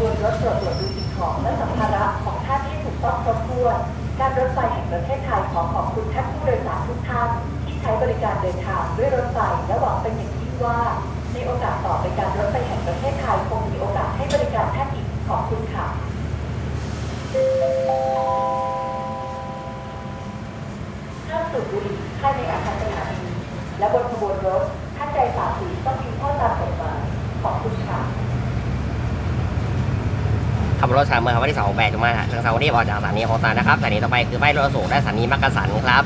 วรลดตรวจดูสิ่งของและสัมภาระของท่านให้ถูกต้องครบถ้วนการรถไฟแห่งประเทศไทยขอขอบคุณท่านผู้โดยสารทุกท่านที่ใช้บริการเดินทางด้วยรถไฟและหวังเป็นอย่างยิ่งว่า ในโอกาสต่อไปการรถไฟแห่งประเทศไทยคงมีโอกาสให้บริการท่านอีกขอบคุณค่ะ ห้ามสูบบุหรี่ภายในอาคารสถานีและบนขบวนรถท่านใดฝ่าฝืนต้องมีโทษตามกฎหมายขอบคุณค่ะ ขับรถสามเมืองครับวันที่สองแปดจุมาทางเสาร์ที่ออกจากสถานีของตานะครับสถานีต่อไปคือป้ายรถอโศกและสถานีมักกะสันครับ